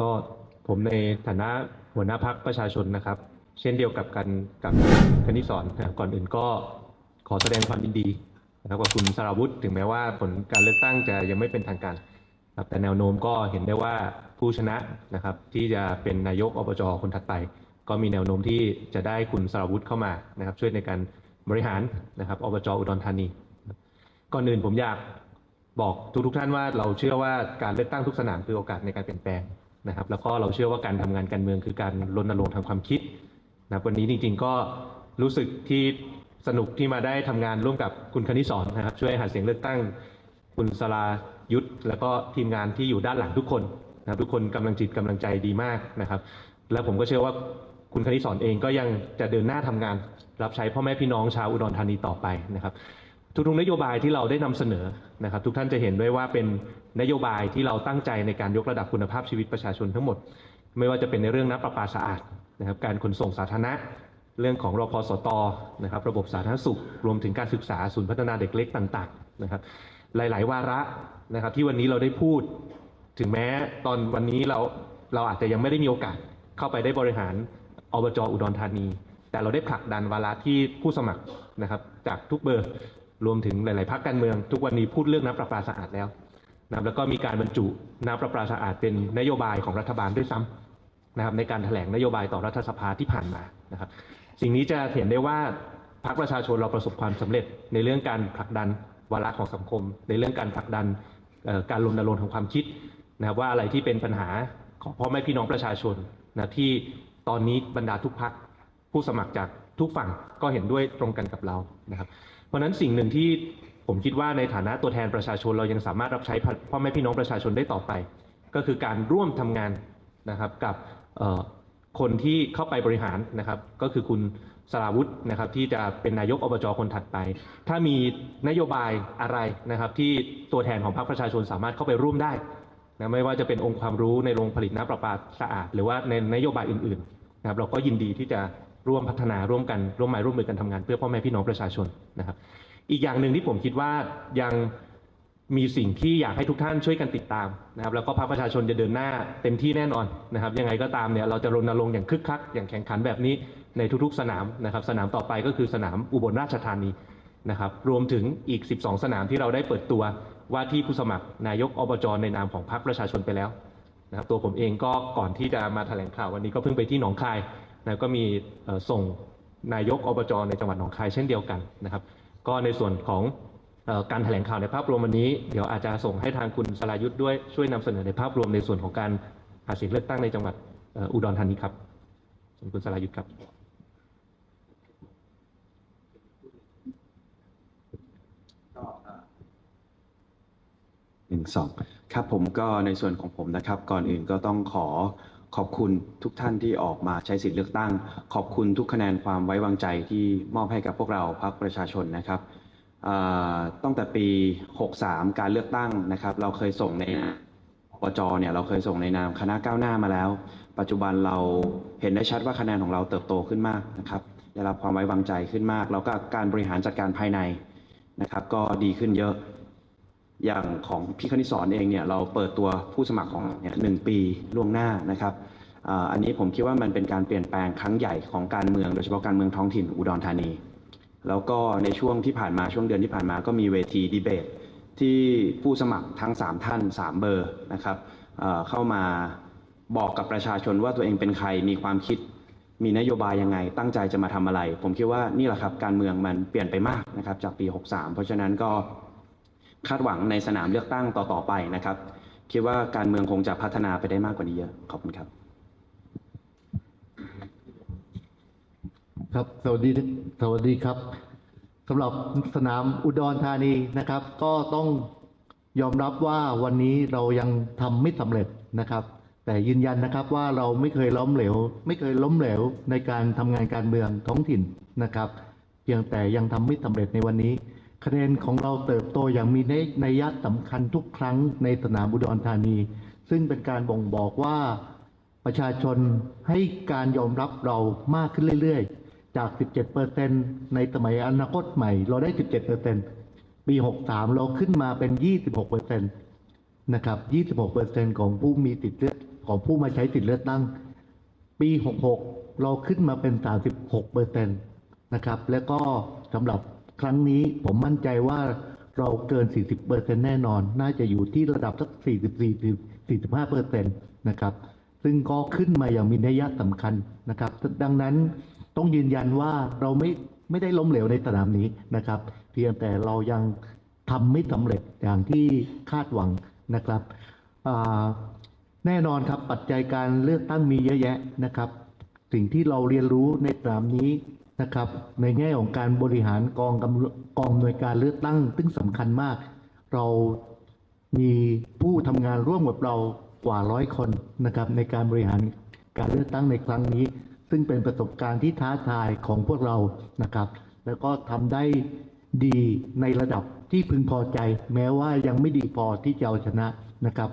ก็ผมในฐานะหัวหน้าพักประชาชนนะครับ เช่นเดียวกับกันกับคณิสอนนะก่อนอื่นก็ขอแสดงความยินดีนะครับกับคุณสราวุธถึงแม้ว่าผลการเลือกตั้งจะยังไม่เป็นทางการครับแต่แนวโน้มก็เห็นได้ว่าผู้ชนะนะครับ ที่จะเป็นนายกอบจคนถัดไป ก็มีแนวโน้มที่จะได้คุณสราวุธเข้ามานะครับ ช่วยในการบริหารนะครับอบจอุดรธานี ก่อนอื่นผมอยากบอกทุกๆท่านว่าเราเชื่อว่าการเลือกตั้งทุกสนามคือโอกาสในการเปลี่ยนแปลง นะครับ แล้วก็เราเชื่อว่าการทำงานการเมืองคือการรณรงค์ทางความคิดนะครับวันนี้จริง ๆ ก็รู้สึกที่สนุกที่มาได้ทำงานร่วมกับคุณคณิสอนนะครับ ช่วยหาเสียงเลือกตั้ง คุณสรายุทธแล้วก็ทีมงานที่อยู่ด้านหลังทุกคนนะครับทุกคนกำลังจิตกำลังใจดีมากนะครับ แล้วผมก็เชื่อว่าคุณคณิสอนเองก็ยังจะเดินหน้าทำงาน รับใช้พ่อแม่พี่น้องชาวอุดรธานีต่อไปนะครับ ทุกๆนโยบายที่เราได้นำเสนอ นะครับทุกท่านจะเห็นด้วยว่าเป็นนโยบายที่เราตั้งใจในการยกระดับคุณภาพชีวิตประชาชนทั้งหมด ไม่ว่าจะเป็นในเรื่องน้ำประปาสะอาดนะครับการขนส่งสาธารณะ เรื่องของรพสตนะครับระบบสาธารณสุข รวมถึงการศึกษาศูนย์พัฒนาเด็กเล็กต่างๆนะครับหลาย ๆ วาระนะครับที่วันนี้เราได้พูด ถึงแม้ตอนวันนี้เราเราอาจจะยังไม่ได้มีโอกาสเข้าไปได้บริหารอบจอุดรธานี แต่เราได้ผลักดันวาระที่ผู้สมัครนะครับจากทุกเบอร์ รวมถึงหลาย ๆพรรคการเมือง ทุกวันนี้พูดเรื่องน้ำประปาสะอาดแล้วนะแล้วก็มีการบรรจุน้ำประปาสะอาดเป็นนโยบายของรัฐบาลด้วยซ้ำนะครับในการแถลงนโยบายต่อรัฐสภาที่ผ่านมานะครับ สิ่งนี้จะเห็นได้ว่าพรรคประชาชนเราประสบความสำเร็จในเรื่องการผลักดันวาระของสังคม ในเรื่องการผลักดันการรณรงค์ทางความคิดนะครับว่าอะไรที่เป็นปัญหาของพ่อแม่พี่น้องประชาชนนะที่ตอนนี้บรรดาทุกพักผู้สมัครจากทุกฝั่งก็เห็นด้วยตรงกันกับเรานะครับ เพราะนั้นสิ่งหนึ่งที่ผมคิดว่าในฐานะตัวแทนประชาชนเรายังสามารถรับใช้พ่อแม่พี่น้องประชาชนได้ต่อไป ก็คือการร่วมทำงานนะครับกับคนที่เข้าไปบริหารนะครับ ก็คือคุณสราวุธนะครับที่จะเป็นนายกอบจคนถัดไป ถ้ามีนโยบายอะไรนะครับ ที่ตัวแทนของพรรคประชาชนสามารถเข้าไปร่วมได้นะไม่ว่าจะเป็นองค์ความรู้ในโรงผลิตน้ำประปาสะอาด หรือว่าในนโยบายอื่นๆนะครับเราก็ยินดีที่จะ ร่วมพัฒนาร่วมกันร่วมไม้ร่วมมือกันทำงานเพื่อพ่อแม่พี่น้องประชาชนนะครับ อีกอย่างหนึ่งที่ผมคิดว่ายังมีสิ่งที่อยากให้ทุกท่านช่วยกันติดตามนะครับแล้วก็พรรคประชาชนจะเดินหน้าเต็มที่แน่นอนนะครับ ยังไงก็ตามเนี่ยเราจะรณรงค์อย่างคึกคักอย่างแข่งขันแบบนี้ในทุกๆ สนามนะครับ สนามต่อไปก็คือสนามอุบลราชธานีนะครับ รวมถึงอีก 12 สนามที่เราได้เปิดตัวว่าที่ผู้สมัครนายกอบจในนามของพรรคประชาชนไปแล้วนะครับตัวผมเองก็ก่อนที่จะมาแถลงข่าววันนี้ก็เพิ่งไปที่หนองคาย นะก็มีส่งนายกอบจในจังหวัดหนองคายเช่นเดียวกันนะครับ ก็ในส่วนของอการแถลงข่าวในภาพรวมวันนี้ เดี๋ยวอาจจะส่งให้ทางคุณสรายุทธ์ด้วยช่วยนำเสนอในภาพรวมในส่วนของการหาเสียงเลือกตั้งในจังหวัดอ,อุดรธานีครับคุณสรายุทธ์ครับ หนึ่งสองครับผมก็ในส่วนของผมนะครับ ก่อนอื่นก็ต้องขอ ขอบคุณทุกท่านที่ออกมาใช้สิทธิเลือกตั้ง ขอบคุณทุกคะแนนความไว้วางใจที่มอบให้กับพวกเราพรรคประชาชนนะครับตั้งแต่ปี 63 การเลือกตั้งนะครับ เราเคยส่งในอบจเนี่ยเราเคยส่งในนามคณะก้าวหน้ามาแล้ว ปัจจุบันเราเห็นได้ชัดว่าคะแนนของเราเติบโตขึ้นมากนะครับได้รับความไว้วางใจขึ้นมาก แล้วก็การบริหารจัดการภายในนะครับ ก็ดีขึ้นเยอะ อย่างของพี่คณิสอนเองเนี่ยเราเปิดตัวผู้สมัครของเราเนี่ยหนึ่งปีล่วงหน้านะครับอ่าอันนี้ผมคิดว่ามันเป็นการเปลี่ยนแปลงครั้งใหญ่ของการเมืองโดยเฉพาะการเมืองท้องถิ่นอุดรธานี แล้วก็ในช่วงที่ผ่านมาช่วงเดือนที่ผ่านมาก็มีเวทีดีเบต ที่ผู้สมัครทั้ง 3 ท่าน 3 เบอร์นะครับเอ่อเข้ามาบอกกับประชาชนว่าตัวเองเป็นใครมีความคิดมีนโยบายยังไง ตั้งใจจะมาทำอะไร ผมคิดว่านี่แหละครับการเมืองมันเปลี่ยนไปมากนะครับจากปี 63 เพราะฉะนั้นก็ คาดหวังในสนามเลือกตั้งต่อๆไปนะครับ คิดว่าการเมืองคงจะพัฒนาไปได้มากกว่านี้เยอะขอบคุณครับ ครับสวัสดีสวัสดีครับสำหรับสนามอุดรธานีนะครับ ก็ต้องยอมรับว่าวันนี้เรายังทำไม่สำเร็จนะครับ แต่ยืนยันนะครับว่าเราไม่เคยล้มเหลว ไม่เคยล้มเหลวในการทำงานการเมืองท้องถิ่นนะครับ เพียงแต่ยังทำไม่สำเร็จในวันนี้ คะแนนของเราเติบโตอย่างมีนัยนัยะสำคัญทุกครั้งในสนามอุดรธานี ซึ่งเป็นการบ่งบอกว่าประชาชนให้การยอมรับเรามากขึ้นเรื่อยๆ จาก 17%ในสมัยอนาคตใหม่ เราได้ 17%ปี 63 เราขึ้นมาเป็น 26%นะครับ 26%ของผู้มีติดเลือดของผู้มาใช้สิทธิเลือกตั้ง ปี 66 เราขึ้นมาเป็น 36เปอร์เซ็นต์นะครับ แล้วก็สำหรับ ครั้งนี้ผมมั่นใจว่าเราเกิน 40เปอร์เซ็นต์แน่นอน น่าจะอยู่ที่ระดับสัก 44 45เปอร์เซ็นต์นะครับ ซึ่งก็ขึ้นมาอย่างมีนัยสำคัญนะครับ ดังนั้นต้องยืนยันว่าเราไม่ไม่ได้ล้มเหลวในสนามนี้นะครับ เพียงแต่เรายังทำไม่สำเร็จอย่างที่คาดหวังนะครับแน่นอนครับปัจจัยการเลือกตั้งมีเยอะแยะนะครับ สิ่งที่เราเรียนรู้ในสนามนี้ นะครับ ในแง่ของการบริหารกองกำกองหน่วยการเลือกตั้งซึ่งสำคัญมาก เรามีผู้ทำงานร่วมกับเรากว่าร้อยคนนะครับในการบริหารการเลือกตั้งในครั้งนี้ ซึ่งเป็นประสบการณ์ที่ท้าทายของพวกเรานะครับ แล้วก็ทำได้ดีในระดับที่พึงพอใจ แม้ว่ายังไม่ดีพอที่จะเอาชนะนะครับ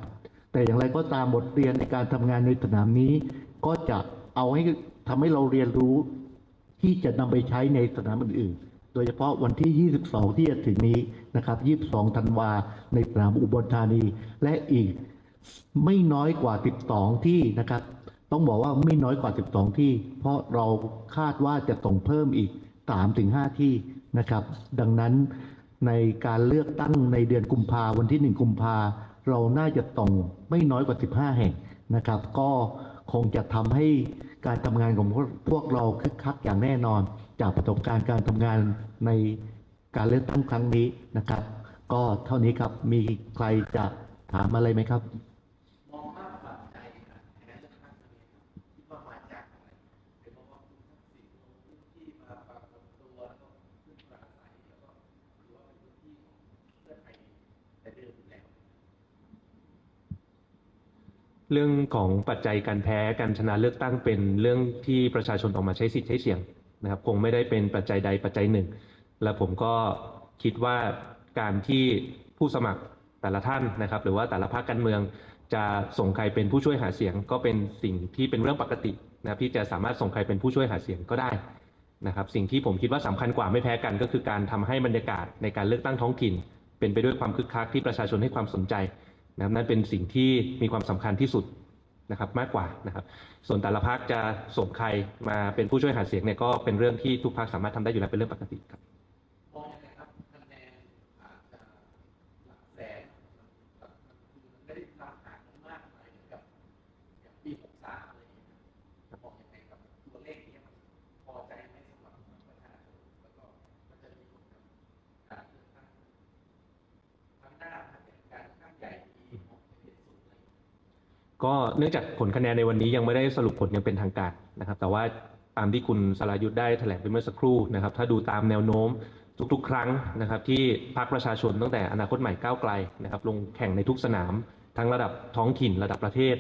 แต่อย่างไรก็ตามบทเรียนในการทำงานในสนามนี้ ก็จะเอาให้ทำให้เราเรียนรู้ ที่จะนำไปใช้ในสนามอื่นๆ โดยเฉพาะวันที่ 22 ที่จะถึงนี้นะครับ 22 ธันวาในสนามอุบลธานี และอีกไม่น้อยกว่า 12 ที่นะครับ ต้องบอกว่าไม่น้อยกว่า 12 ที่ เพราะเราคาดว่าจะส่งเพิ่มอีก 3-5 ที่นะครับ ดังนั้นในการเลือกตั้งในเดือนกุมภาวันที่ 1 กุมภาเราน่าจะส่งไม่น้อยกว่า 15 แห่งนะครับ ก็คงจะทำให้ การทำงานของพวกเราคึกคักอย่างแน่นอน จากประสบการณ์การทำงานในการเลือกตั้งครั้งนี้นะครับ ก็เท่านี้ครับมีใครจะถามอะไรไหมครับ เรื่องของปัจจัยการแพ้การชนะเลือกตั้งเป็นเรื่องที่ประชาชนออกมาใช้สิทธิ์ใช้เสียงนะครับคงไม่ได้เป็นปัจจัยใดปัจจัยหนึ่ง และผมก็คิดว่าการที่ผู้สมัครแต่ละท่านนะครับ หรือว่าแต่ละพรรคการเมือง จะส่งใครเป็นผู้ช่วยหาเสียง ก็เป็นสิ่งที่เป็นเรื่องปกตินะครับที่จะสามารถส่งใครเป็นผู้ช่วยหาเสียงก็ได้นะครับ สิ่งที่ผมคิดว่าสำคัญกว่าไม่แพ้กัน ก็คือการทำให้บรรยากาศในการเลือกตั้งท้องถิ่น เป็นไปด้วยความคึกคักที่ประชาชนให้ความสนใจ นะครับนั่นเป็นสิ่งที่มีความสำคัญที่สุดนะครับมากกว่านะครับ ส่วนแต่ละพักจะส่งใครมาเป็นผู้ช่วยหาเสียงเนี่ยก็เป็นเรื่องที่ทุกพักสามารถทำได้อยู่แล้วเป็นเรื่องปกติครับ มองยังไงครับคะแนนอาจจะหลักแสนนะครับคือมันไม่ได้ต่างห่างกันมากมายเหมือนกับอย่างปี 63อะไรอย่างเงี้ยครับมองยังไงครับตัวเลขเนี้มันพอใจไหมสำหรับประชาชนแล้วก็มันจะมีผลกับการเลือกตั้งครั้งหน้าถ้าเป็นการเลือกตั้งใหญ่ที่มองเห็นสุดเลย ก็เนื่องจากผลคะแนนในวันนี้ยังไม่ได้สรุปผลยังเป็นทางการนะครับ แต่ว่าตามที่คุณสรายุทธ์ได้แถลงไปเมื่อสักครู่นะครับ ถ้าดูตามแนวโน้มทุกๆ ครั้งนะครับ ที่พรรคประชาชนตั้งแต่อนาคตใหม่ก้าวไกลนะครับ ลงแข่งในทุกสนาม ทั้งระดับท้องถิ่นระดับประเทศ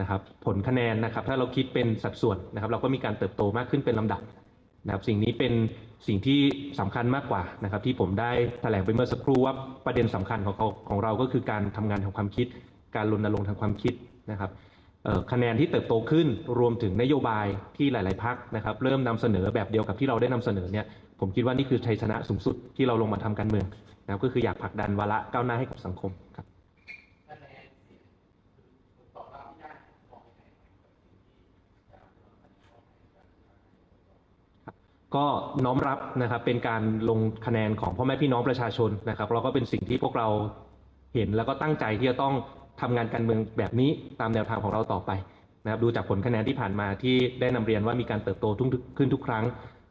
นะครับ ผลคะแนนนะครับ ถ้าเราคิดเป็นสัดส่วนนะครับ เราก็มีการเติบโตมากขึ้นเป็นลำดับนะครับ สิ่งนี้เป็นสิ่งที่สำคัญมากกว่านะครับ ที่ผมได้แถลงไปเมื่อสักครู่ว่าประเด็นสำคัญของเขาของเราก็คือการทำงานทางความคิด การรณรงค์ทางความคิด นะครับคะแนนที่เติบโตขึ้นรวมถึงนโยบายที่หลาย ๆพักนะครับเริ่มนำเสนอแบบเดียวกับที่เราได้นำเสนอเนี่ยผมคิดว่านี่คือชัยชนะสูงสุดที่เราลงมาทำการเมืองนะครับก็คืออยากผลักดันวาระก้าวหน้าให้กับสังคมครับก็น้อมรับนะครับเป็นการลงคะแนนของพ่อแม่พี่น้องประชาชนนะครับเราก็เป็นสิ่งที่พวกเราเห็นแล้วก็ตั้งใจที่จะต้อง ทำงานการเมืองแบบนี้ตามแนวทางของเราต่อไปนะครับดูจากผลคะแนนที่ผ่านมาที่ได้นำเรียนว่ามีการเติบโตทุกขึ้นทุกครั้ง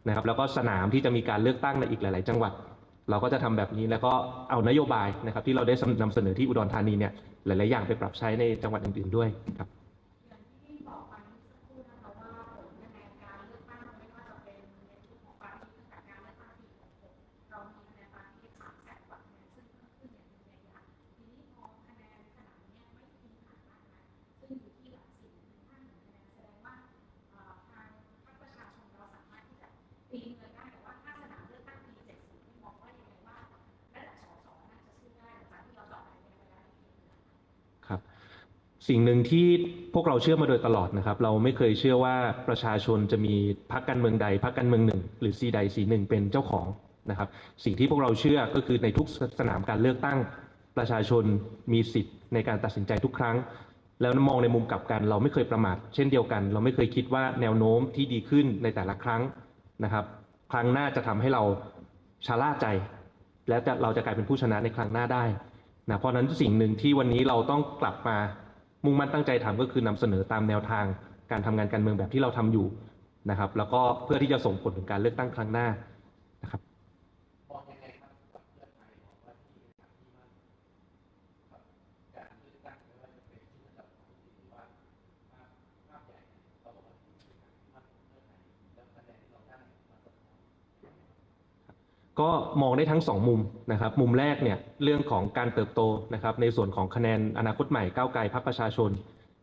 นะครับ แล้วก็สนามที่จะมีการเลือกตั้งในอีกหลาย ๆ จังหวัด เราก็จะทำแบบนี้แล้วก็เอานโยบายนะครับที่เราได้นำเสนอที่อุดรธานีเนี่ยหลาย ๆ อย่างไปปรับใช้ในจังหวัดอื่น ๆ ด้วยครับ สิ่งหนึ่งที่พวกเราเชื่อมาโดยตลอดนะครับ เราไม่เคยเชื่อว่าประชาชนจะมีพรรคการเมืองใดพรรคการเมืองหนึ่ง หรือสีใดสีหนึ่งเป็นเจ้าของนะครับ สิ่งที่พวกเราเชื่อก็คือในทุกสนามการเลือกตั้ง ประชาชนมีสิทธิ์ในการตัดสินใจทุกครั้ง แล้วมองในมุมกลับกัน เราไม่เคยประมาทเช่นเดียวกัน เราไม่เคยคิดว่าแนวโน้มที่ดีขึ้นในแต่ละครั้งนะครับ ครั้งหน้าจะทำให้เราชะล่าใจ และจะเราจะกลายเป็นผู้ชนะในครั้งหน้าได้นะเพราะนั้นสิ่งหนึ่งที่วันนี้เราต้องกลับมา มุ่งมั่นตั้งใจทำก็คือนำเสนอตามแนวทางการทำงานการเมืองแบบที่เราทำอยู่นะครับ แล้วก็เพื่อที่จะส่งผลถึงการเลือกตั้งครั้งหน้านะครับ มองยังไงครับกับเพื่อไทยมองว่าที่ทำที่มันกับการเลือกตั้งไม่ว่าจะเป็นที่ระดับท้องถิ่นหรือว่าภาพภาพใหญ่เราบอกว่าที่เป็นการที่มันของเพื่อไทยแล้วคะแนนที่เราได้มาสะท้อน ก็มองได้ทั้งสองมุมนะครับ มุมแรกเนี่ยเรื่องของการเติบโตนะครับ ในส่วนของคะแนนอนาคตใหม่ก้าวไกลพรรคประชาชน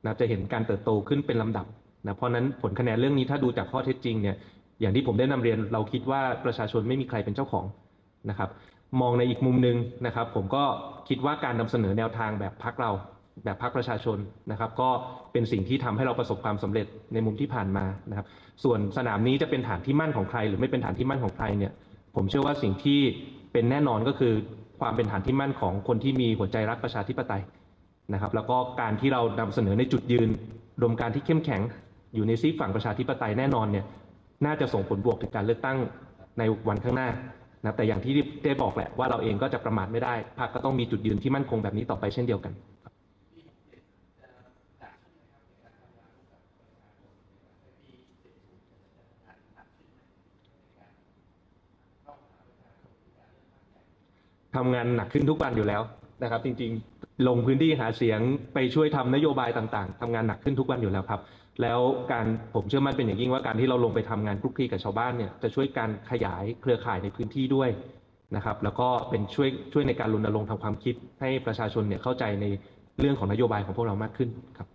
นะครับจะเห็นการเติบโตขึ้นเป็นลำดับนะเพราะนั้นผลคะแนนเรื่องนี้ถ้าดูจากข้อเท็จจริงเนี่ยอย่างที่ผมได้นำเรียนเราคิดว่าประชาชนไม่มีใครเป็นเจ้าของนะครับ มองในอีกมุมหนึ่งนะครับ ผมก็คิดว่าการนำเสนอแนวทางแบบพรรคเรา แบบพรรคประชาชนนะครับ ก็เป็นสิ่งที่ทำให้เราประสบความสำเร็จในมุมที่ผ่านมานะครับ ส่วนสนามนี้จะเป็นฐานที่มั่นของใคร หรือไม่เป็นฐานที่มั่นของใครเนี่ย ผมเชื่อว่าสิ่งที่เป็นแน่นอนก็คือความเป็นฐานที่มั่นของคนที่มีหัวใจรักประชาธิปไตยนะครับ แล้วก็การที่เรานำเสนอในจุดยืนรวมการที่เข้มแข็งอยู่ในซีกฝั่งประชาธิปไตยแน่นอนเนี่ยน่าจะส่งผลบวกถึงการเลือกตั้งในวันข้างหน้านะแต่อย่างที่ได้บอกแหละว่าเราเองก็จะประมาทไม่ได้พรรคก็ต้องมีจุดยืนที่มั่นคงแบบนี้ต่อไปเช่นเดียวกัน ทำงานหนักขึ้นทุกวันอยู่แล้วนะครับ จริงๆ ลงพื้นที่หาเสียงไปช่วยทำนโยบายต่างๆทำงานหนักขึ้นทุกวันอยู่แล้วครับ แล้วการผมเชื่อมั่นเป็นอย่างยิ่งว่าการที่เราลงไปทำงานคลุกคลีกับชาวบ้านเนี่ยจะช่วยการขยายเครือข่ายในพื้นที่ด้วยนะครับ แล้วก็เป็นช่วยช่วยในการรณรงค์ทางความคิดให้ประชาชนเนี่ยเข้าใจในเรื่องของนโยบายของพวกเรามากขึ้นครับ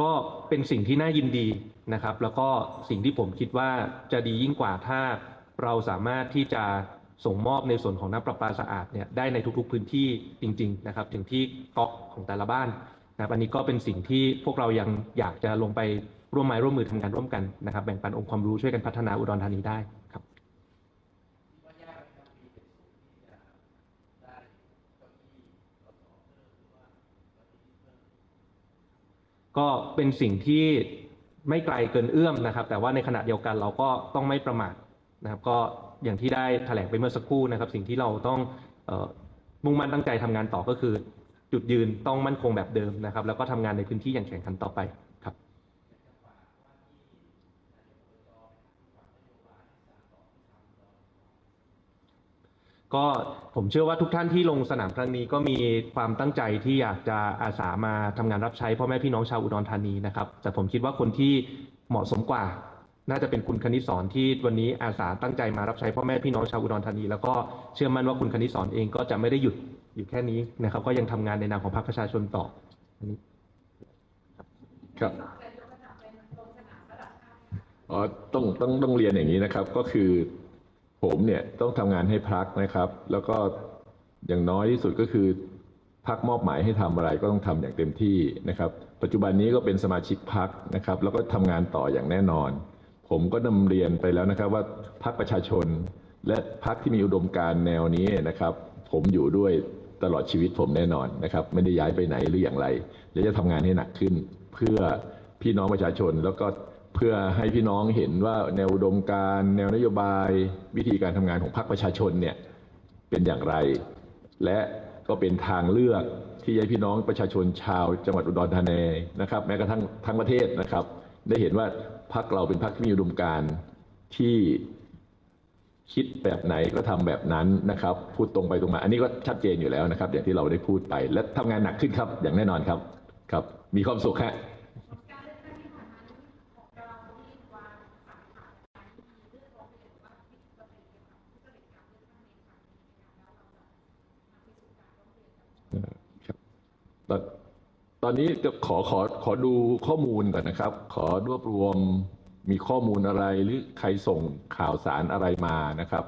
ก็เป็นสิ่งที่น่ายินดีนะครับ แล้วก็สิ่งที่ผมคิดว่าจะดียิ่งกว่าถ้าเราสามารถที่จะส่งมอบในส่วนของน้ำประปาสะอาดเนี่ยได้ในทุกๆพื้นที่จริง ๆ นะครับถึงที่ก๊อกของแต่ละบ้านนะครับอันนี้ก็เป็นสิ่งที่พวกเรายังอยากจะลงไปร่วมไม้ร่วมมือทำงานร่วมกันนะครับ แบ่งปันองค์ความรู้ช่วยกันพัฒนาอุดรธานีได้ครับ คิดว่ายากไหมครับมีเป็นสูตรที่จะได้เก้าอี้สสเพิ่มหรือว่าเก้าอี้เพิ่ม ก็เป็นสิ่งที่ไม่ไกลเกินเอื้อมนะครับ แต่ว่าในขณะเดียวกันเราก็ต้องไม่ประมาทนะครับ ก็อย่างที่ได้แถลงไปเมื่อสักครู่นะครับ สิ่งที่เราต้องออมุ่งมั่นตั้งใจทำงานต่อก็คือ จุดยืนต้องมั่นคงแบบเดิมนะครับ แล้วก็ทำงานในพื้นที่อย่างแข่งขันต่อไปครับ ก็ผมเชื่อว่าทุกท่านที่ลงสนามครั้งนี้ก็มีความตั้งใจที่อยากจะอาสามาทำงานรับใช้พ่อแม่พี่น้องชาวอุดรธานีนะครับ แต่ผมคิดว่าคนที่เหมาะสมกว่า น่าจะเป็นคุณคณิตสอนที่วันนี้อาสาตั้งใจมารับใช้พ่อแม่พี่น้องชาวอุดรธานี แล้วก็เชื่อมั่นว่าคุณคณิตสอนเองก็จะไม่ได้หยุดอยู่แค่นี้นะครับ ก็ยังทำงานในนามของพรรคประชาชนต่ออันนี้ครับอ๋อต้องต้องต้องเรียนอย่างนี้นะครับก็คือ ผมเนี่ยต้องทำงานให้พักนะครับ แล้วก็อย่างน้อยที่สุดก็คือพักมอบหมายให้ทำอะไรก็ต้องทำอย่างเต็มที่นะครับ ปัจจุบันนี้ก็เป็นสมาชิกพักนะครับ แล้วก็ทำงานต่ออย่างแน่นอน ผมก็นำเรียนไปแล้วนะครับว่าพักประชาชน และพักที่มีอุดมการณ์แนวนี้นะครับ ผมอยู่ด้วยตลอดชีวิตผมแน่นอนนะครับ ไม่ได้ย้ายไปไหนหรืออย่างไรและจะทำงานให้หนักขึ้น เพื่อพี่น้องประชาชนแล้วก็ เพื่อให้พี่น้องเห็นว่าแนวอุดมการแนวนโยบายวิธีการทำงานของพรรคประชาชนเนี่ยเป็นอย่างไร และก็เป็นทางเลือกที่ให้พี่น้องประชาชนชาวจังหวัดอุดรธานีนะครับแม้กระทั่งทั้งประเทศนะครับ ได้เห็นว่าพรรคเราเป็นพรรคที่มีอุดมการที่คิดแบบไหนก็ทำแบบนั้นนะครับ พูดตรงไปตรงมา อันนี้ก็ชัดเจนอยู่แล้วนะครับ อย่างที่เราได้พูดไป และทำงานหนักขึ้นครับ อย่างแน่นอนครับ ครับ มีความสุขฮะ ตอนนี้จะขอขอขอดูข้อมูลก่อนนะครับ ขอรวบรวมมีข้อมูลอะไรหรือใครส่งข่าวสารอะไรมานะครับ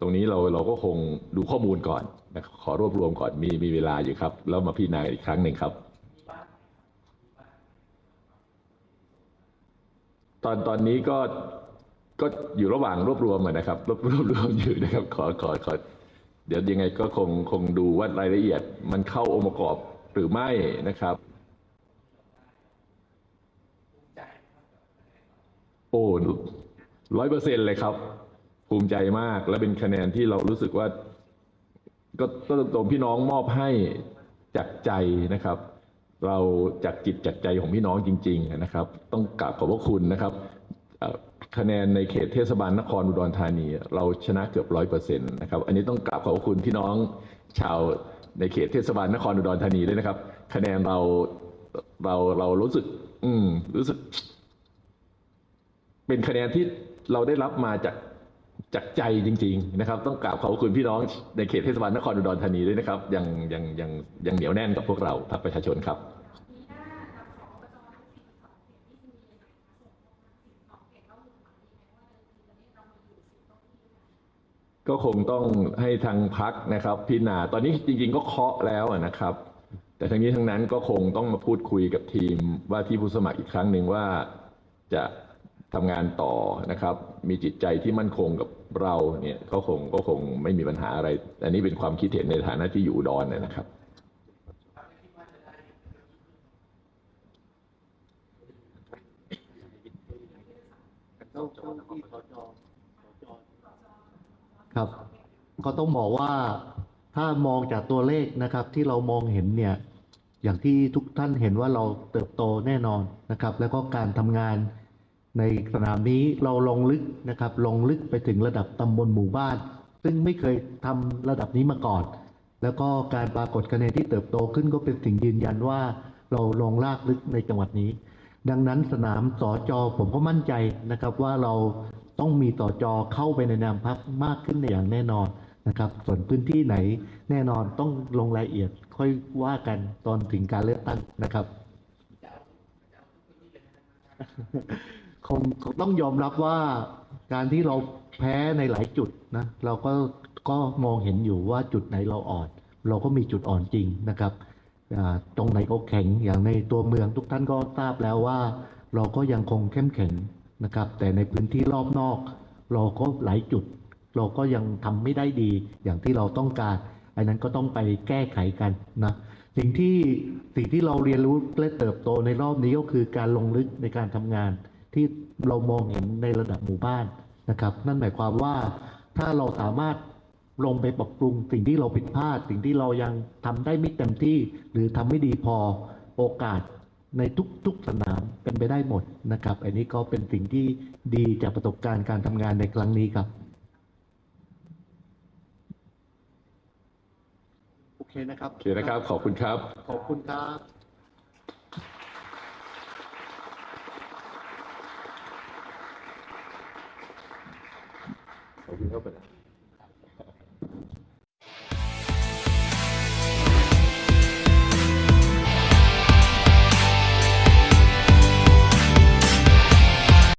ตรงนี้เราเราก็คงดูข้อมูลก่อนนะขอรวบรวมก่อนมีมีเวลาอยู่ครับ แล้วมาพิจารณาอีกครั้งหนึ่งครับ ตอนตอนนี้ก็ก็อยู่ระหว่างรวบรวมนะครับ รวบรวบรวมอยู่นะครับ ขอขอขอเดี๋ยวยังไงก็คงคงดูว่ารายละเอียดมันเข้าองค์ประกอบหรือไม่นะครับ โอ้ร้อยเปอร์เซ็นเลยครับ ภูมิใจมากและเป็นคะแนนที่เรารู้สึกว่า ก็ก็ตรงพี่น้องมอบให้จากใจนะครับ เราจากจิตจากใจของพี่น้องจริง ๆ นะครับ ต้องกราบขอบพระคุณนะครับคะแนนในเขตเทศบาลนครอุดรธานี เราชนะเกือบร้อยเปอร์เซ็นต์นะครับ อันนี้ต้องกราบขอบพระคุณพี่น้องชาวในเขตเทศบาลนครอุดรธานีด้วยนะครับ คะแนนเราเราเรารู้สึก อืมรู้สึก เป็นคะแนนที่เราได้รับมาจากจากใจจริง ๆ นะครับ ต้องกราบขอบคุณพี่น้องในเขตเทศบาลนครอุดรธานีด้วยนะครับยังยังยังยังเหนียวแน่นกับพวกเราพรรคประชาชนครับก็คงต้องให้ทางพักนะครับพิจารณาตอนนี้จริง ๆ ก็เคาะแล้วนะครับ แต่ทั้งนี้ทั้งนั้นก็คงต้องมาพูดคุยกับทีมว่าที่ผู้สมัครอีกครั้งหนึ่งว่าจะ ทำงานต่อนะครับ มีจิตใจที่มั่นคงกับเราเนี่ยก็คงก็คงไม่มีปัญหาอะไร อันนี้เป็นความคิดเห็นในฐานะที่อยู่ดอุดรนะครับ ครับ ก็ต้องบอกว่าถ้ามองจากตัวเลขนะครับ ที่เรามองเห็นเนี่ยอย่างที่ทุกท่านเห็นว่าเราเติบโตแน่นอนนะครับ แล้วก็การทำงาน ในสนามนี้เราลงลึกนะครับลงลึกไปถึงระดับตำบลหมู่บ้าน ซึ่งไม่เคยทำระดับนี้มาก่อน แล้วก็การปรากฏคะแนนที่เติบโตขึ้นก็เป็นสิ่งยืนยันว่าเราลงลากลึกในจังหวัดนี้ ดังนั้นสนามสอจอผมก็มั่นใจนะครับว่าเราต้องมีสอจอเข้าไปในนามพักมากขึ้นอย่างแน่นอนนะครับ ส่วนพื้นที่ไหนแน่นอนต้องลงรายละเอียดค่อยว่ากันตอนถึงการเลือกตั้งนะครับ คงต้องยอมรับว่าการที่เราแพ้ในหลายจุดนะเราก็ก็มองเห็นอยู่ว่าจุดไหนเราอ่อน เราก็มีจุดอ่อนจริงนะครับตรงไหนก็แข็งอย่างในตัวเมืองทุกท่านก็ทราบแล้วว่า เราก็ยังคงเข้มแข็งนะครับ แต่ในพื้นที่รอบนอก เราก็หลายจุด เราก็ยังทำไม่ได้ดีอย่างที่เราต้องการ อันนั้นก็ต้องไปแก้ไขกันนะสิ่งที่สิ่งที่เราเรียนรู้และเติบโตในรอบนี้ก็คือการลงลึกในการทำงาน ที่เรามองเห็นในระดับหมู่บ้านนะครับ นั่นหมายความว่าถ้าเราสามารถลงไปปรับปรุงสิ่งที่เราผิดพลาด สิ่งที่เรายังทำได้ไม่เต็มที่ หรือทำไม่ดีพอโอกาสในทุกๆสนามเป็นไปได้หมดนะครับ อันนี้ก็เป็นสิ่งที่ดีจากประสบการณ์การทำงานในครั้งนี้ครับโอเคนะครับโอเคนะครับขอบคุณครับ ขอบคุณครับ Opera.